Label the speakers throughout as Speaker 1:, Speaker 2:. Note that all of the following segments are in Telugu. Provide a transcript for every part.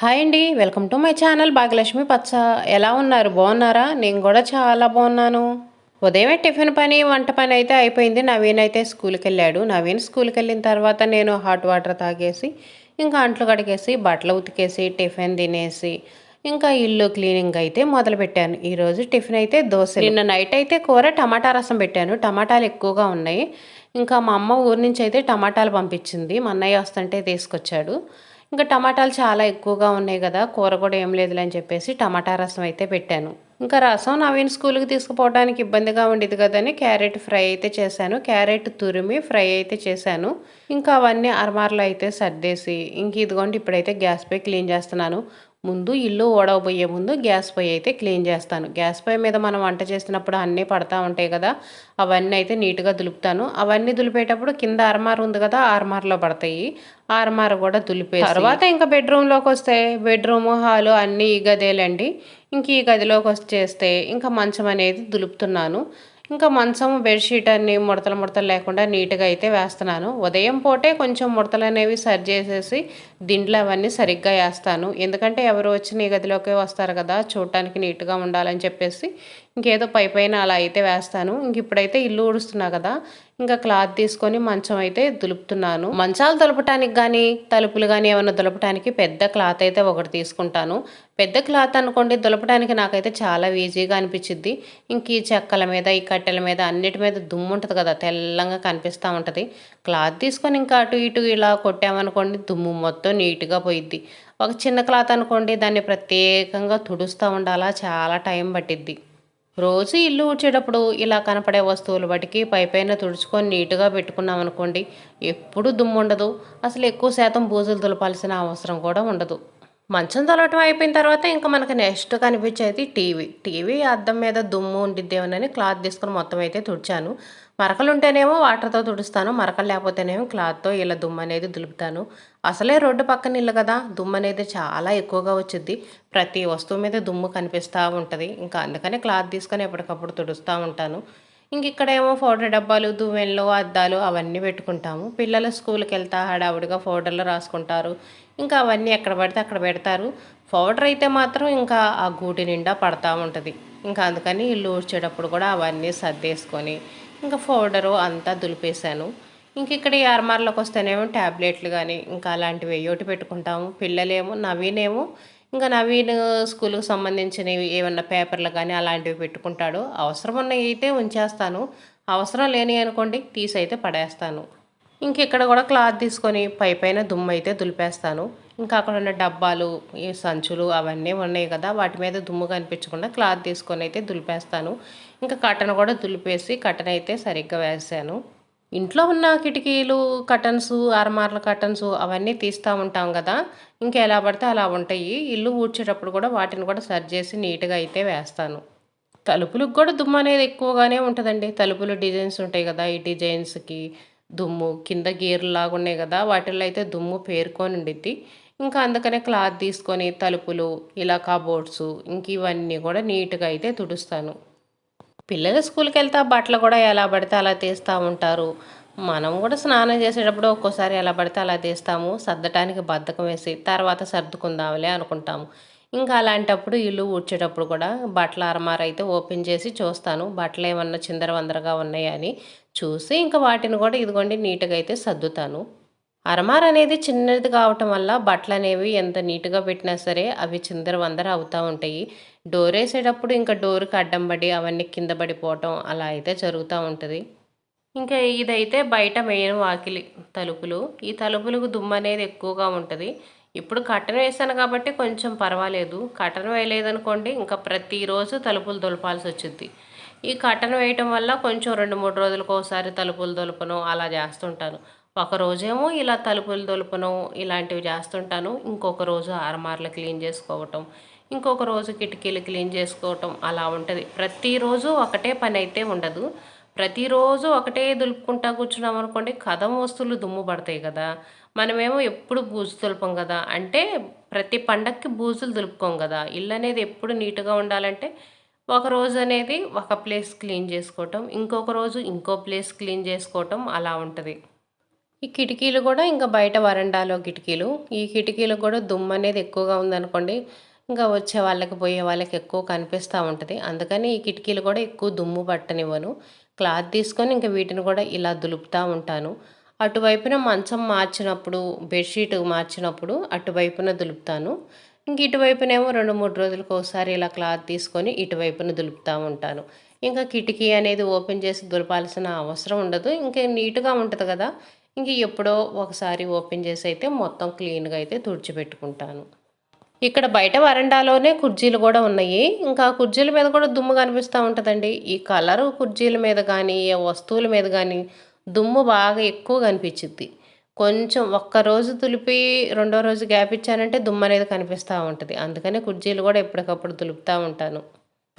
Speaker 1: హాయ్ అండి welcome to my channel Bhagyalakshmi Pacha. ఎలా ఉన్నారు? బాగున్నారా? నేను కూడా చాలా బాగున్నాను. ఉదయమే టిఫిన్ పని వంట పని అయితే అయిపోయింది. నవీన్ అయితే స్కూల్కి వెళ్ళాడు. నవీన్ స్కూల్కి వెళ్ళిన తర్వాత నేను హాట్ వాటర్ తాగేసి ఇంకా అంట్లు కడిగేసి బట్టలు ఉతికేసి టిఫిన్ తినేసి ఇంకా ఇల్లు క్లీనింగ్ అయితే మొదలుపెట్టాను. ఈరోజు టిఫిన్ అయితే దోశ నిన్న నైట్ అయితే కూర టమాటా రసం పెట్టాను. టమాటాలు ఎక్కువగా ఉన్నాయి. ఇంకా మా అమ్మ ఊరి నుంచి అయితే టమాటాలు పంపించింది. మా అన్నయ్య వస్తుంటే తీసుకొచ్చాడు. ఇంకా టమాటాలు చాలా ఎక్కువగా ఉన్నాయి కదా కూర కూడా ఏం లేదులే అని చెప్పేసి టమాటా రసం అయితే పెట్టాను. ఇంకా రసం నవీన్ స్కూల్కి తీసుకుపోవడానికి ఇబ్బందిగా ఉండేది కదని క్యారెట్ ఫ్రై అయితే చేశాను. క్యారెట్ తురిమి ఫ్రై అయితే చేశాను. ఇంకా అవన్నీ అరమార్లో అయితే సర్దేసి ఇంక ఇదిగోండి ఇప్పుడైతే గ్యాస్ పై క్లీన్ చేస్తున్నాను. ముందు ఇల్లు ఓడవబోయే ముందు గ్యాస్ పొయ్యి అయితే క్లీన్ చేస్తాను. గ్యాస్ పొయ్యి మీద మనం వంట చేసినప్పుడు అన్నీ పడతా ఉంటాయి కదా అవన్నీ అయితే నీట్గా దులుపుతాను. అవన్నీ దులిపేటప్పుడు కింద అరమార్ ఉంది కదా ఆర్మార్లో పడతాయి. ఆర్మార్ కూడా దులిపే తర్వాత ఇంకా బెడ్రూమ్లోకి వస్తే బెడ్రూమ్ హాలు అన్నీ ఈ గదేలండి. ఇంక ఈ గదిలోకి వచ్చేస్తే ఇంకా మంచం అనేది దులుపుతున్నాను. ఇంకా మంచం బెడ్షీట్ అన్ని ముడతలు ముడతలు లేకుండా నీట్గా అయితే వేస్తున్నాను. ఉదయం పూటే కొంచెం ముడతలు అనేవి సరి చేసేసి దిండ్లు అవన్నీ సరిగ్గా వేస్తాను. ఎందుకంటే ఎవరు వచ్చి నీ గదిలోకి వస్తారు కదా చూడటానికి నీట్గా ఉండాలని చెప్పేసి ఇంకేదో పై పైన అలా అయితే వేస్తాను. ఇంక ఇప్పుడైతే ఇల్లు ఊడుస్తున్నా కదా ఇంకా క్లాత్ తీసుకొని మంచం అయితే దులుపుతున్నాను. మంచాలు దులపటానికి కానీ తలుపులు కానీ ఏమైనా దులపటానికి పెద్ద క్లాత్ అయితే ఒకటి తీసుకుంటాను. పెద్ద క్లాత్ అనుకోండి దులపడానికి నాకైతే చాలా ఈజీగా అనిపించింది ఇంక ఈ చెక్కల మీద ఈ కట్టెల మీద అన్నిటి మీద దుమ్ము ఉంటుంది కదా తెల్లంగా కనిపిస్తూ ఉంటుంది. క్లాత్ తీసుకొని ఇంకా అటు ఇటు ఇలా కొట్టామనుకోండి దుమ్ము మొత్తం నీట్గా పోయిద్ది. ఒక చిన్న క్లాత్ అనుకోండి దాన్ని ప్రత్యేకంగా తుడుస్తూ ఉండాలా చాలా టైం పట్టిద్ది. రోజు ఇల్లు ఊడ్చేటప్పుడు ఇలా కనపడే వస్తువులు బట్టికి పై పైన తుడుచుకొని నీట్గా పెట్టుకున్నాం అనుకోండి ఎప్పుడు దుమ్ము ఉండదు. అసలు ఎక్కువ శాతం బూజులు దులపాల్సిన అవసరం కూడా ఉండదు. మంచం తొలటం అయిపోయిన తర్వాత ఇంకా మనకి నెక్స్ట్ కనిపించేది టీవీ. టీవీ అద్దం మీద దుమ్ము ఉండిద్దేమోనని క్లాత్ తీసుకొని మొత్తం అయితే తుడిచాను. మరకలు ఉంటేనేమో వాటర్తో తుడుస్తాను మరకలు లేకపోతేనేమో క్లాత్తో ఇలా దుమ్ము అనేది దులుపుతాను. అసలే రోడ్డు పక్కన ఇల్లు కదా దుమ్ము అనేది చాలా ఎక్కువగా వచ్చింది ప్రతి వస్తువు మీద దుమ్ము కనిపిస్తూ ఉంటుంది. ఇంకా అందుకనే క్లాత్ తీసుకొని ఎప్పటికప్పుడు తుడుస్తూ ఉంటాను. ఇంక ఇక్కడేమో పౌడర్ డబ్బాలు దువ్వెన్లు అద్దాలు అవన్నీ పెట్టుకుంటాము. పిల్లలు స్కూల్కి వెళ్తా హడావుడిగా ఫోటోలు రాసుకుంటారు. ఇంకా అవన్నీ ఎక్కడ పడితే అక్కడ పెడతారు. పౌడర్ అయితే మాత్రం ఇంకా ఆ గూటి నిండా పడతా ఉంటుంది. ఇంకా అందుకని ఇల్లు ఊడ్చేటప్పుడు కూడా అవన్నీ సర్దేసుకొని ఇంకా పౌడరు అంతా దులిపేశాను. ఇంక ఇక్కడ ఈ అర్మార్లోకి వస్తేనేమో ట్యాబ్లెట్లు కానీ ఇంకా అలాంటివి ఏయోటి పెట్టుకుంటాము. పిల్లలేమో నవీనేమో ఇంకా నవీన్ స్కూల్కి సంబంధించినవి ఏమన్నా పేపర్లు కానీ అలాంటివి పెట్టుకుంటాడు. అవసరం ఉన్నవి అయితే ఉంచేస్తాను. అవసరం లేని అనుకోండి తీసి అయితే పడేస్తాను. ఇంక ఇక్కడ కూడా క్లాత్ తీసుకొని పై పైన దుమ్ము అయితే దులిపేస్తాను. ఇంకా అక్కడ ఉన్న డబ్బాలు ఈ సంచులు అవన్నీ ఉన్నాయి కదా వాటి మీద దుమ్ము కనిపించకుండా క్లాత్ తీసుకొని అయితే దులిపేస్తాను. ఇంకా కట్టను కూడా దులిపేసి కట్టను అయితే సరిగ్గా వేసాను. ఇంట్లో ఉన్న కిటికీలు కటన్స్ అరమార్ల కటన్స్ అవన్నీ తీస్తూ ఉంటాం కదా ఇంకా ఎలా పడితే అలా ఉంటాయి. ఇల్లు ఊడ్చేటప్పుడు కూడా వాటిని కూడా సరి చేసి నీట్గా అయితే వేస్తాను. తలుపులకు కూడా దుమ్ము అనేది ఎక్కువగానే ఉంటుందండి. తలుపులు డిజైన్స్ ఉంటాయి కదా ఈ డిజైన్స్కి దుమ్ము కింద గీర్లు లాగా ఉన్నాయి కదా వాటిల్లో అయితే దుమ్ము పేరుకొని ఉండిద్ది. ఇంకా అందుకనే క్లాత్ తీసుకొని తలుపులు ఇలా కబోర్డ్స్ ఇంక ఇవన్నీ కూడా నీట్గా అయితే తుడుస్తాను. పిల్లలు స్కూల్కి వెళ్తే బట్టలు కూడా ఎలా పడితే అలా తీస్తూ ఉంటారు. మనం కూడా స్నానం చేసేటప్పుడు ఒక్కోసారి ఎలా పడితే అలా తీస్తాము. సర్దటానికి బద్ధకం వేసి తర్వాత సర్దుకుందాంలే అనుకుంటాము. ఇంకా అలాంటప్పుడు ఇల్లు ఊడ్చేటప్పుడు కూడా బట్టల అరమార అయితే ఓపెన్ చేసి చూస్తాను. బట్టలు ఏమన్నా చిందరవందరగా ఉన్నాయని చూసి ఇంకా వాటిని కూడా ఇదిగోండి నీట్గా అయితే సర్దుతాను. అరమార్ అనేది చిన్నది కావటం వల్ల బట్టలు అనేవి ఎంత నీట్గా పెట్టినా సరే అవి చిందర వందర అవుతూ ఉంటాయి. డోర్ వేసేటప్పుడు ఇంకా డోర్కి అడ్డం పడి అవన్నీ కింద పడిపోవటం అలా అయితే జరుగుతూ ఉంటుంది. ఇంకా ఇదైతే బయట మెయిన్ వాకిలి తలుపులు. ఈ తలుపులకు దుమ్ము అనేది ఎక్కువగా ఉంటుంది. ఇప్పుడు కట్టను వేసాను కాబట్టి కొంచెం పర్వాలేదు. కట్టను వేయలేదనుకోండి ఇంకా ప్రతిరోజు తలుపులు దులపాల్సి వచ్చింది ఈ కట్టను వేయటం వల్ల కొంచెం రెండు మూడు రోజులకు ఒకసారి తలుపులు దులపను అలా చేస్తుంటాను. ఒక రోజేమో ఇలా తలుపులు దులపను ఇలాంటివి చేస్తుంటాను. ఇంకొక రోజు ఆరమార్లు క్లీన్ చేసుకోవటం ఇంకొక రోజు కిటికీలు క్లీన్ చేసుకోవటం అలా ఉంటుంది. ప్రతిరోజు ఒకటే పని అయితే ఉండదు. ప్రతిరోజు ఒకటే దులుపుకుంటా కూర్చున్నాం అనుకోండి కథం వస్తువులు దుమ్ము పడతాయి కదా. మనమేమో ఎప్పుడు బూజు దులపం కదా. అంటే ప్రతి పండక్కి బూజులు దులుపుకోం కదా. ఇల్లు అనేది ఎప్పుడు నీట్గా ఉండాలంటే ఒక రోజు అనేది ఒక ప్లేస్ క్లీన్ చేసుకోవటం ఇంకొక రోజు ఇంకో ప్లేస్ క్లీన్ చేసుకోవటం అలా ఉంటుంది. ఈ కిటికీలు కూడా ఇంకా బయట వరండాలో కిటికీలు. ఈ కిటికీలు కూడా దుమ్ము అనేది ఎక్కువగా ఉందనుకోండి ఇంకా వచ్చే వాళ్ళకి పోయే వాళ్ళకి ఎక్కువ కనిపిస్తూ ఉంటుంది. అందుకని ఈ కిటికీలు కూడా ఎక్కువ దుమ్ము పట్టనివ్వను. క్లాత్ తీసుకొని ఇంకా వీటిని కూడా ఇలా దులుపుతూ ఉంటాను. అటువైపున మంచం మార్చినప్పుడు బెడ్షీట్ మార్చినప్పుడు అటువైపున దులుపుతాను. ఇంక ఇటువైపునేమో రెండు మూడు రోజులకు ఒకసారి ఇలా క్లాత్ తీసుకొని ఇటువైపున దులుపుతూ ఉంటాను. ఇంకా కిటికీ అనేది ఓపెన్ చేసి దులపాల్సిన అవసరం ఉండదు. ఇంకా నీట్గా ఉంటుంది కదా ఇంక ఎప్పుడో ఒకసారి ఓపెన్ చేసి అయితే మొత్తం క్లీన్గా అయితే తుడిచిపెట్టుకుంటాను. ఇక్కడ బయట వరండాలోనే కుర్జీలు కూడా ఉన్నాయి. ఇంకా కుర్జీల మీద కూడా దుమ్ము కనిపిస్తూ ఉంటుందండి. ఈ కలరు కుర్జీల మీద కానీ ఏ వస్తువుల మీద కానీ దుమ్ము బాగా ఎక్కువ కనిపించింది కొంచెం ఒక్క రోజు తులిపి రెండో రోజు గ్యాప్ ఇచ్చానంటే దుమ్ము అనేది కనిపిస్తూ ఉంటుంది. అందుకనే కుర్జీలు కూడా ఎప్పటికప్పుడు తులుపుతూ ఉంటాను.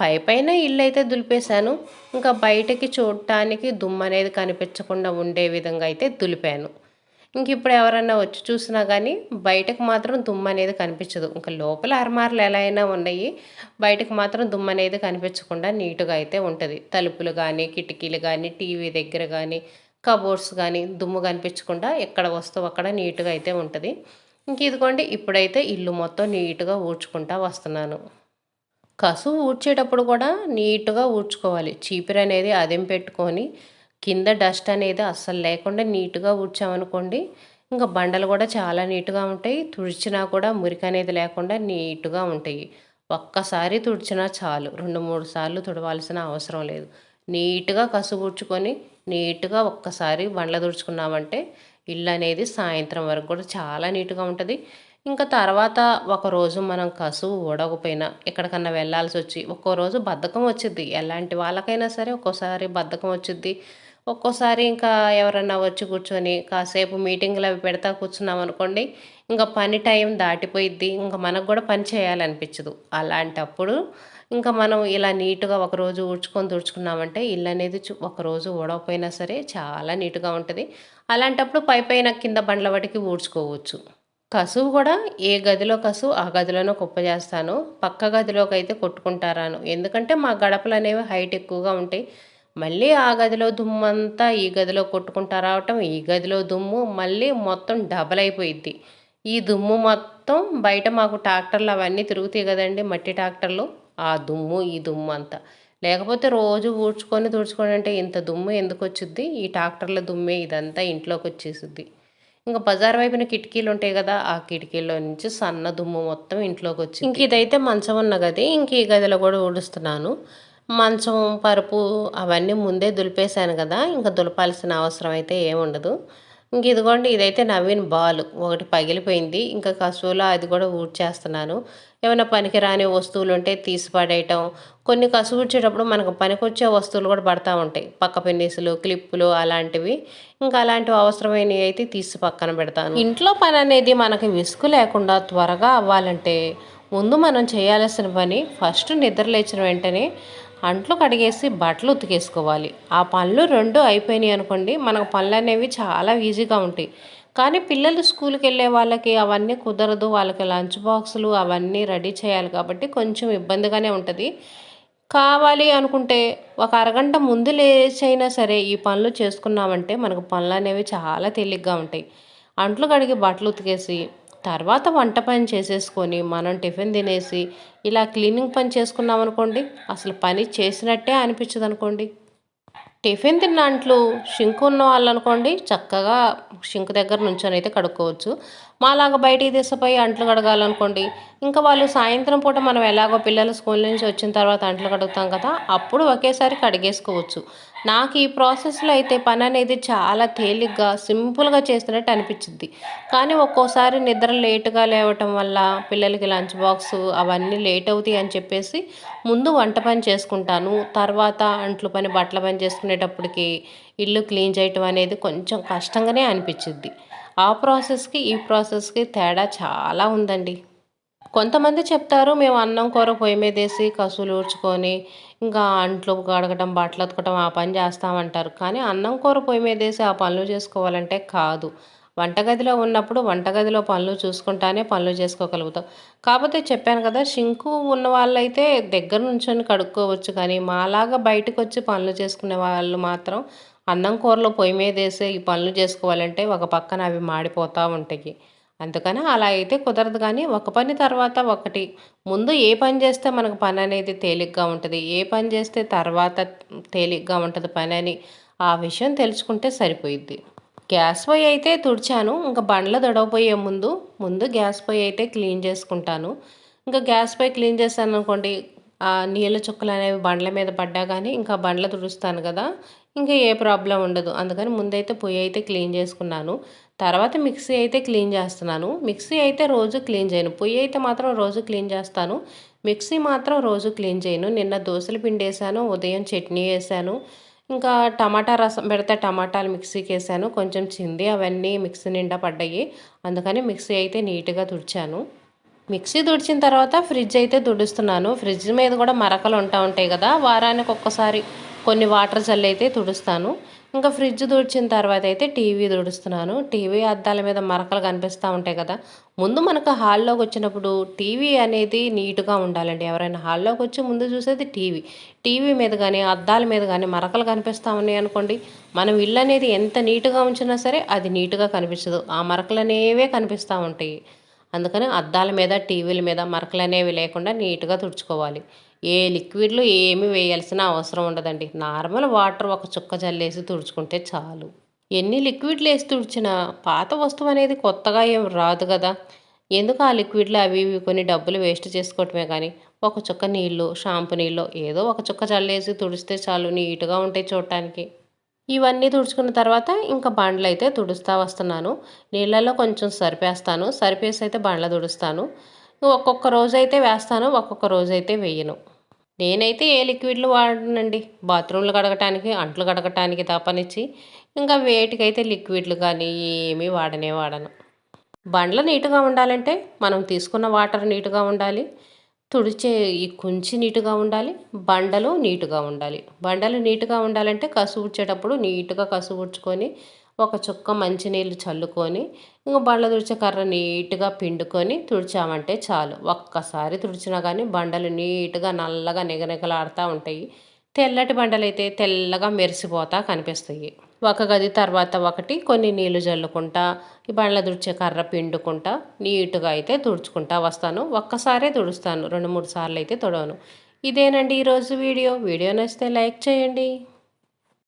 Speaker 1: పై పైన ఇల్లు అయితే దులిపేశాను. ఇంకా బయటకి చూడటానికి దుమ్ము అనేది కనిపించకుండా ఉండే విధంగా అయితే దులిపాను. ఇంక ఇప్పుడు ఎవరన్నా వచ్చి చూసినా కానీ బయటకు మాత్రం దుమ్ము అనేది కనిపించదు. ఇంకా లోపల అరమార్లు ఎలా అయినా ఉన్నాయి. బయటకు మాత్రం దుమ్ము అనేది కనిపించకుండా నీట్గా అయితే ఉంటుంది. తలుపులు కానీ కిటికీలు కానీ టీవీ దగ్గర కానీ కబోర్డ్స్ కానీ దుమ్ము కనిపించకుండా ఎక్కడ వస్తువు అక్కడ నీట్గా అయితే ఉంటుంది. ఇంక ఇదిగోండి ఇప్పుడైతే ఇల్లు మొత్తం నీట్గా ఊడ్చుకుంటా వస్తున్నాను. కసు ఊడ్చేటప్పుడు కూడా నీట్గా ఊడ్చుకోవాలి. చీపిరి అనేది అదెం పెట్టుకొని కింద డస్ట్ అనేది అస్సలు లేకుండా నీట్గా ఊడ్చామనుకోండి ఇంకా బండలు కూడా చాలా నీట్గా ఉంటాయి. తుడిచినా కూడా మురికి అనేది లేకుండా నీట్గా ఉంటాయి. ఒక్కసారి తుడిచినా చాలు. రెండు మూడు సార్లు తుడవాల్సిన అవసరం లేదు. నీట్గా కసు ఊడ్చుకొని నీట్గా ఒక్కసారి బండ్ల తుడుచుకున్నామంటే ఇల్లు అనేది సాయంత్రం వరకు కూడా చాలా నీట్గా ఉంటుంది. ఇంకా తర్వాత ఒకరోజు మనం కసువు ఊడకపోయినా ఎక్కడికన్నా వెళ్ళాల్సి వచ్చి ఒక్కో రోజు బద్ధకం వచ్చిద్ది. ఎలాంటి వాళ్ళకైనా సరే ఒక్కోసారి బద్ధకం వచ్చిద్ది. ఒక్కోసారి ఇంకా ఎవరన్నా వచ్చి కూర్చొని కాసేపు మీటింగ్లు అవి పెడతా కూర్చున్నాం అనుకోండి ఇంకా పని టైం దాటిపోయిద్ది. ఇంకా మనకు కూడా పని చేయాలనిపించదు. అలాంటప్పుడు ఇంకా మనం ఇలా నీట్గా ఒకరోజు ఊడ్చుకొని తుడుచుకున్నామంటే ఇల్లు అనేది ఒకరోజు ఊడకపోయినా సరే చాలా నీట్గా ఉంటుంది. అలాంటప్పుడు పై పైన కింద బండ్ల వాటికి ఊడ్చుకోవచ్చు. కసువు కూడా ఏ గదిలో కసువు ఆ గదిలోనే కుప్ప చేస్తాను పక్క గదిలోకి అయితే కొట్టుకుంటారాను. ఎందుకంటే మా గడపలు అనేవి హైట్ ఎక్కువగా ఉంటాయి. మళ్ళీ ఆ గదిలో దుమ్ము అంతా ఈ గదిలో కొట్టుకుంటా రావటం ఈ గదిలో దుమ్ము మళ్ళీ మొత్తం డబల్ అయిపోయిద్ది. ఈ దుమ్ము మొత్తం బయట మాకు ట్రాక్టర్లు అవన్నీ తిరుగుతాయి కదండి మట్టి ట్రాక్టర్లు. ఆ దుమ్ము ఈ దుమ్ము అంతా. లేకపోతే రోజు ఊడ్చుకొని తుడుచుకొని అంటే ఇంత దుమ్ము ఎందుకు వచ్చింది ఈ ట్రాక్టర్ల దుమ్మే ఇదంతా ఇంట్లోకి వచ్చేసిద్ది. ఇంకా బజార్ వైపున కిటికీలు ఉంటాయి కదా ఆ కిటికీలో నుంచి సన్న దుమ్ము మొత్తం ఇంట్లోకి వచ్చి ఇంక ఇదైతే మంచం ఉన్న గది ఇంక ఈ గదిలో కూడా ఊడుస్తున్నాను. మంచం పరుపు అవన్నీ ముందే దులిపేశాను కదా ఇంకా దులపాల్సిన అవసరం అయితే ఏముండదు. ఇంక ఇదిగోండి ఇదైతే నవీన్ బాల్. ఒకటి పగిలిపోయింది. ఇంకా కసువులో అది కూడా ఊడ్చేస్తున్నాను. ఏమైనా పనికిరాని వస్తువులు ఉంటే తీసి పడేయటం. కొన్ని కసువుడ్చేటప్పుడు మనకు పనికొచ్చే వస్తువులు కూడా పడతా ఉంటాయి. పక్క పెన్నిసులు క్లిప్పులు అలాంటివి. ఇంకా అలాంటివి అవసరమైనవి అయితే తీసి పక్కన పెడతాను. ఇంట్లో పని అనేది మనకి విసుగు లేకుండా త్వరగా అవ్వాలంటే ముందు మనం చేయాల్సిన పని ఫస్ట్ నిద్ర లేచిన వెంటనే అంట్లు కడిగేసి బట్టలు ఉతికేసుకోవాలి. ఆ పనులు రెండు అయిపోయినాయి అనుకోండి మనకు పనులు అనేవి చాలా ఈజీగా ఉంటాయి. కానీ పిల్లలు స్కూల్కి వెళ్ళే వాళ్ళకి అవన్నీ కుదరదు. వాళ్ళకి లంచ్ బాక్సులు అవన్నీ రెడీ చేయాలి కాబట్టి కొంచెం ఇబ్బందిగానే ఉంటుంది. కావాలి అనుకుంటే ఒక అరగంట ముందు లేచైనా సరే ఈ పనులు చేసుకున్నామంటే మనకు పనులు అనేవి చాలా తేలిగ్గా ఉంటాయి. అంట్లు కడిగి బట్టలు ఉతికేసి తర్వాత వంట పని చేసేసుకొని మనం టిఫిన్ తినేసి ఇలా క్లీనింగ్ పని చేసుకున్నాం అనుకోండి అసలు పని చేసినట్టే అనిపించదు అనుకోండి. టిఫిన్ తిన్న అంట్లు షింక్ ఉన్న వాళ్ళు అనుకోండి చక్కగా షింక్ దగ్గర నుంచొని అయితే కడుక్కోవచ్చు. మాలాగా బయటికి తీసిపోయి అంట్లు కడగాలనుకోండి. ఇంకా వాళ్ళు సాయంత్రం పూట మనం ఎలాగో పిల్లలు స్కూల్ నుంచి వచ్చిన తర్వాత అంట్లు కడుగుతాం కదా అప్పుడు ఒకేసారి కడిగేసుకోవచ్చు. నాకు ఈ ప్రాసెస్లో అయితే పని అనేది చాలా తేలిగ్గా సింపుల్గా చేస్తున్నట్టు అనిపించింది. కానీ ఒక్కోసారి నిద్ర లేటుగా లేవటం వల్ల పిల్లలకి లంచ్ బాక్స్ అవన్నీ లేట్ అవుతాయి అని చెప్పేసి ముందు వంట పని చేసుకుంటాను. తర్వాత అంట్లు పని బట్టల పని చేసుకునేటప్పటికి ఇల్లు క్లీన్ చేయటం అనేది కొంచెం కష్టంగానే అనిపించింది. ఆ ప్రాసెస్కి ఈ ప్రాసెస్కి తేడా చాలా ఉందండి. కొంతమంది చెప్తారు మేము అన్నం కూర పొయ్యి మీద వేసి కసులు ఊడ్చుకొని ఇంకా అంట్లు కడగటం బట్టలు ఉతకటం ఆ పని చేస్తామంటారు. కానీ అన్నం కూర పొయ్యి మీద వేసి ఆ పనులు చేసుకోవాలంటే కాదు. వంటగదిలో ఉన్నప్పుడు వంటగదిలో పనులు చూసుకుంటానే పనులు చేసుకోగలుగుతాం. కాకపోతే చెప్పాను కదా షింకు ఉన్న వాళ్ళైతే దగ్గర నుంచొని కడుక్కోవచ్చు కానీ మాలాగా బయటకు వచ్చి పనులు చేసుకునే వాళ్ళు మాత్రం అన్నం కూరలో పొయ్యి మీద వేసి ఈ పనులు చేసుకోవాలంటే ఒక పక్కన అవి మాడిపోతూ ఉంటాయి. అందుకని అలా అయితే కుదరదు కానీ ఒక పని తర్వాత ఒకటి. ముందు ఏ పని చేస్తే మనకు పని అనేది తేలిగ్గా ఉంటుంది? ఏ పని చేస్తే తర్వాత తేలిగ్గా ఉంటుంది పని అని? ఆ విషయం తెలుసుకుంటే సరిపోయిద్ది. గ్యాస్ పొయ్యి అయితే తుడిచాను. ఇంకా బండ్ల తొడవపోయే ముందు ముందు గ్యాస్ పొయ్యి అయితే క్లీన్ చేసుకుంటాను. ఇంకా గ్యాస్ పొయ్యి క్లీన్ చేస్తాను అనుకోండి ఆ నీళ్ళ చుక్కలు అనేవి బండ్ల మీద పడ్డా కానీ ఇంకా బండ్ల తుడుస్తాను కదా ఇంకా ఏ ప్రాబ్లం ఉండదు. అందుకని ముందైతే పొయ్యి అయితే క్లీన్ చేసుకున్నాను. తర్వాత మిక్సీ అయితే క్లీన్ చేస్తున్నాను. మిక్సీ అయితే రోజు క్లీన్ చేయను. పొయ్యి అయితే మాత్రం రోజు క్లీన్ చేస్తాను. మిక్సీ మాత్రం రోజు క్లీన్ చేయను. నిన్న దోశలు పిండి వేసాను ఉదయం చట్నీ వేసాను ఇంకా టమాటా రసం పెడితే టమాటాలు మిక్సీకి వేసాను కొంచెం చింది అవన్నీ మిక్సీ నిండా పడ్డాయి. అందుకని మిక్సీ అయితే నీట్గా తుడిచాను. మిక్సీ తుడిచిన తర్వాత ఫ్రిడ్జ్ అయితే తుడుస్తున్నాను. ఫ్రిడ్జ్ మీద కూడా మరకలు ఉంటా ఉంటాయి కదా వారానికి ఒక్కసారి కొన్ని వాటర్ జల్లు అయితే తుడుస్తాను. ఇంకా ఫ్రిడ్జ్ తుడిచిన తర్వాత అయితే టీవీ తుడుస్తున్నాను. టీవీ అద్దాల మీద మరకలు కనిపిస్తూ ఉంటాయి కదా. ముందు మనకు హాల్లోకి వచ్చినప్పుడు టీవీ అనేది నీట్గా ఉండాలండి. ఎవరైనా హాల్లోకి వచ్చి ముందు చూసేది టీవీ. టీవీ మీద కానీ అద్దాల మీద కానీ మరకలు కనిపిస్తూ ఉన్నాయి అనుకోండి మనం ఇల్లు అనేది ఎంత నీట్గా ఉంచినా సరే అది నీట్గా కనిపించదు. ఆ మరకలు అనేవే కనిపిస్తూ ఉంటాయి. అందుకని అద్దాల మీద టీవీల మీద మరకలు అనేవి లేకుండా నీట్గా తుడుచుకోవాలి. ఏ లిక్విడ్లు ఏమి వేయాల్సిన అవసరం ఉండదండి. నార్మల్ వాటర్ ఒక చుక్క జల్లేసి తుడుచుకుంటే చాలు. ఎన్ని లిక్విడ్లు వేసి తుడిచినా పాత వస్తువు అనేది కొత్తగా ఏం రాదు కదా. ఎందుకు ఆ లిక్విడ్లు అవి ఇవి కొన్ని డబ్బులు వేస్ట్ చేసుకోవటమే కానీ ఒక చుక్క నీళ్ళు షాంపు నీళ్ళు ఏదో ఒక చుక్క చల్లేసి తుడిస్తే చాలు నీట్గా ఉంటాయి చూడటానికి. ఇవన్నీ తుడుచుకున్న తర్వాత ఇంకా బండ్లు అయితే తుడుస్తూ వస్తున్నాను. నీళ్ళల్లో కొంచెం సరిపేస్తాను. సరిపేసి అయితే బండ్ల తుడుస్తాను. ఒక్కొక్క రోజు అయితే వేస్తాను ఒక్కొక్క రోజు అయితే వేయను. నేనైతే ఏ లిక్విడ్లు వాడనండి. బాత్రూమ్లు కడగటానికి అంట్లు కడగటానికి తపనిచ్చి ఇంకా వేటికైతే లిక్విడ్లు కానీ ఏమీ వాడనే వాడను. బండ్లు నీట్గా ఉండాలంటే మనం తీసుకున్న వాటర్ నీట్గా ఉండాలి. తుడిచే ఈ కుంచి నీట్గా ఉండాలి. బండలు నీటుగా ఉండాలి. బండలు నీట్గా ఉండాలంటే కసు ఉడ్చేటప్పుడు నీట్గా కసు ఉడ్చుకొని ఒక చుక్క మంచినీళ్ళు చల్లుకొని ఇంకా బండ్ల తుడిచే కర్ర నీట్గా పిండుకొని తుడిచామంటే చాలు. ఒక్కసారి తుడిచినా కానీ బండలు నీట్గా నల్లగా నిగనిగలాడుతూ ఉంటాయి. తెల్లటి బండలు అయితే తెల్లగా మెరిసిపోతా కనిపిస్తాయి. ఒక గది తర్వాత ఒకటి కొన్ని నీళ్ళు జల్లుకుంటా ఈ బండ్ల తుడిచే కర్ర పిండుకుంటా నీట్గా అయితే తుడుచుకుంటా వస్తాను. ఒక్కసారే తుడుస్తాను. రెండు మూడు సార్లు అయితే తుడవను. ఇదేనండి ఈరోజు వీడియో. వీడియో నచ్చితే లైక్ చేయండి.